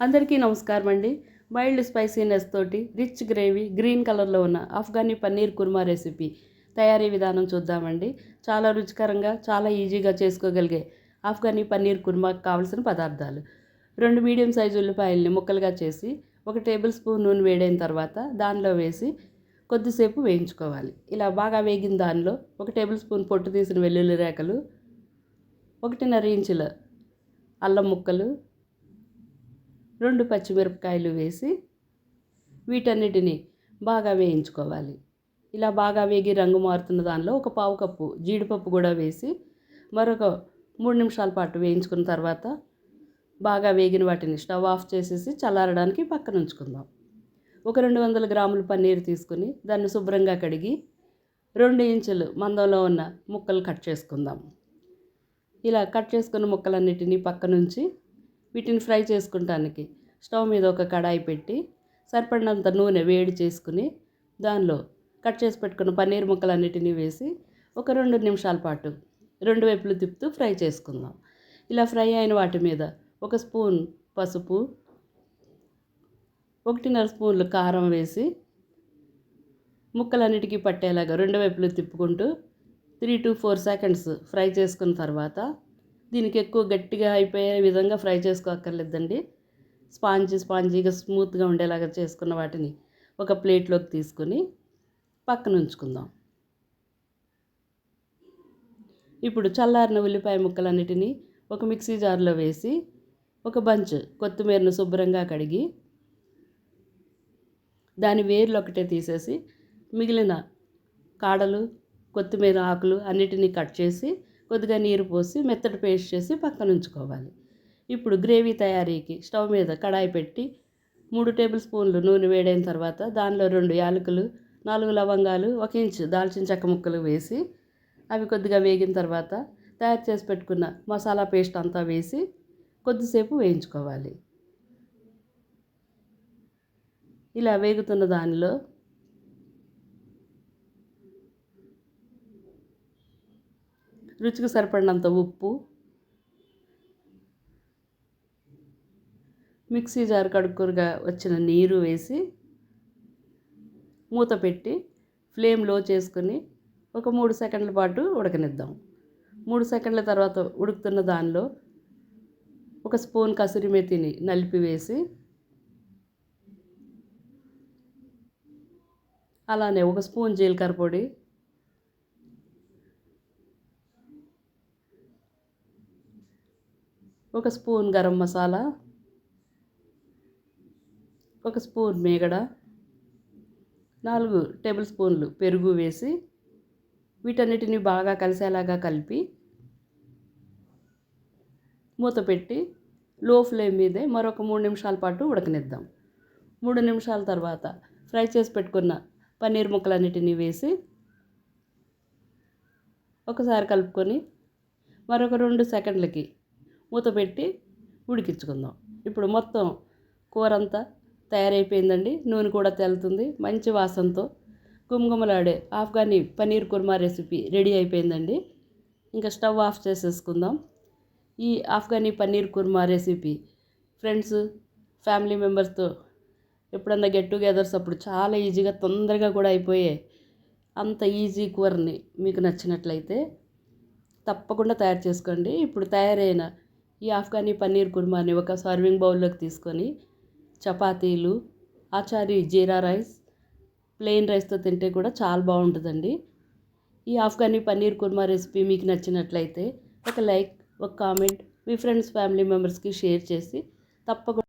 అందరికీ నమస్కారం అండి. మైల్డ్ స్పైసీనెస్ తోటి రిచ్ గ్రేవీ గ్రీన్ కలర్లో ఉన్న ఆఫ్ఘనీ పన్నీర్ కుర్మా రెసిపీ తయారీ విధానం చూద్దామండి. చాలా రుచికరంగా చాలా ఈజీగా చేసుకోగలిగే ఆఫ్ఘనీ పన్నీర్ కుర్మాకు కావలసిన పదార్థాలు. రెండు మీడియం సైజు ఉల్లిపాయల్ని ముక్కలుగా చేసి ఒక టేబుల్ స్పూన్ నూనె వేడైన తర్వాత దానిలో వేసి కొద్దిసేపు వేయించుకోవాలి. ఇలా బాగా వేగిన దానిలో ఒక టేబుల్ స్పూన్ పొట్టు తీసిన వెల్లుల్లి రేకలు ఒకటిన్నర ఇంచుల అల్లం ముక్కలు రెండు పచ్చిమిరపకాయలు వేసి వీటన్నిటిని బాగా వేయించుకోవాలి. ఇలా బాగా వేగి రంగు మారుతున్న దానిలో ఒక పావు కప్పు జీడిపప్పు కూడా వేసి మరొక మూడు నిమిషాల పాటు వేయించుకున్న తర్వాత బాగా వేగిన వాటిని స్టవ్ ఆఫ్ చేసేసి చల్లారడానికి పక్కన ఉంచుకుందాం. ఒక రెండు వందల గ్రాములు పన్నీర్ తీసుకుని దాన్ని శుభ్రంగా కడిగి రెండు ఇంచులు మందంలో ఉన్న ముక్కలు కట్ చేసుకుందాం. ఇలా కట్ చేసుకున్న ముక్కలన్నిటినీ పక్కనుంచి వీటిని ఫ్రై చేసుకుంటానికి స్టవ్ మీద ఒక కడాయి పెట్టి సరిపడినంత నూనె వేడి చేసుకుని దానిలో కట్ చేసి పెట్టుకున్న పన్నీర్ ముక్కలన్నిటినీ వేసి ఒక రెండు నిమిషాల పాటు రెండు వైపులు తిప్పుతూ ఫ్రై చేసుకుందాం. ఇలా ఫ్రై అయిన వాటి మీద ఒక స్పూన్ పసుపు ఒకటిన్నర స్పూన్లు కారం వేసి ముక్కలన్నిటికీ పట్టేలాగా రెండు వైపులు తిప్పుకుంటూ three to four seconds fry చేసుకున్న తర్వాత దీనికి ఎక్కువ గట్టిగా అయిపోయే విధంగా ఫ్రై చేసుకోక్కర్లేదండి. స్పాంజీ స్పాంజీగా స్మూత్గా ఉండేలాగా చేసుకున్న వాటిని ఒక ప్లేట్లోకి తీసుకొని పక్కన ఉంచుకుందాం. ఇప్పుడు చల్లారిన ఉల్లిపాయ ముక్కలన్నిటినీ ఒక మిక్సీ జార్లో వేసి ఒక బంచ్ కొత్తిమీరను శుభ్రంగా కడిగి దాని వేర్లు ఒకటే తీసేసి మిగిలిన కాడలు కొత్తిమీర ఆకులు అన్నిటినీ కట్ చేసి కొద్దిగా నీరు పోసి మెత్తటి పేస్ట్ చేసి పక్కన ఉంచుకోవాలి. ఇప్పుడు గ్రేవీ తయారీకి స్టవ్ మీద కడాయి పెట్టి మూడు టేబుల్ స్పూన్లు నూనె వేడైన తర్వాత దానిలో రెండు యాలకులు నాలుగు లవంగాలు ఒక ఇంచు దాల్చిన చెక్క ముక్కలు వేసి అవి కొద్దిగా వేగిన తర్వాత తయారు చేసి పెట్టుకున్న మసాలా పేస్ట్ అంతా వేసి కొద్దిసేపు వేయించుకోవాలి. ఇలా వేగుతున్న దానిలో రుచికి సరిపడినంత ఉప్పు. మిక్సీ జార్ కడుక్కురుగా వచ్చిన నీరు వేసి మూత పెట్టి ఫ్లేమ్లో చేసుకొని ఒక మూడు సెకండ్ల పాటు ఉడకనిద్దాం. మూడు సెకండ్ల తర్వాత ఉడుకుతున్న దానిలో ఒక స్పూన్ కసూరి మెతిని నలిపి వేసి అలానే ఒక స్పూన్ జీలకర్ర పొడి ఒక స్పూన్ గరం మసాలా ఒక స్పూన్ మేగడ నాలుగు టేబుల్ స్పూన్లు పెరుగు వేసి వీటన్నిటిని బాగా కలిసేలాగా కలిపి మూత పెట్టి లో ఫ్లేమ్ మీదే మరొక మూడు నిమిషాల పాటు ఉడకనిద్దాం. మూడు నిమిషాల తర్వాత ఫ్రై చేసి పెట్టుకున్న పన్నీర్ ముక్కలన్నిటినీ వేసి ఒకసారి కలుపుకొని మరొక రెండు సెకండ్లకి మూత పెట్టి ఉడికించుకుందాం. ఇప్పుడు మొత్తం కూర అంతా తయారైపోయిందండి. నూనె కూడా తెలుతుంది. మంచి వాసనతో గుమగుమలాడే ఆఫ్ఘనీ పన్నీర్ కుర్మా రెసిపీ రెడీ అయిపోయిందండి. ఇంకా స్టవ్ ఆఫ్ చేసేసుకుందాం. ఈ Afghani paneer korma recipe friends family మెంబర్స్తో ఎప్పుడన్నా గెట్ టుగెదర్స్ అప్పుడు చాలా ఈజీగా తొందరగా కూడా అయిపోయే అంత ఈజీ కూరని మీకు నచ్చినట్లయితే తప్పకుండా తయారు చేసుకోండి. ఇప్పుడు తయారైన ఈ ఆఫ్ఘనీ పన్నీర్ కుర్మాని ఒక సర్వింగ్ బౌల్లోకి తీసుకొని చపాతీలు ఆచారి జీరా రైస్ ప్లెయిన్ రైస్తో తింటే కూడా చాలా బాగుంటుందండి. ఈ ఆఫ్ఘనీ పన్నీర్ కుర్మా రెసిపీ మీకు నచ్చినట్లయితే ఒక లైక్ ఒక కామెంట్ మీ ఫ్రెండ్స్ ఫ్యామిలీ మెంబర్స్కి షేర్ చేసి తప్పకుండా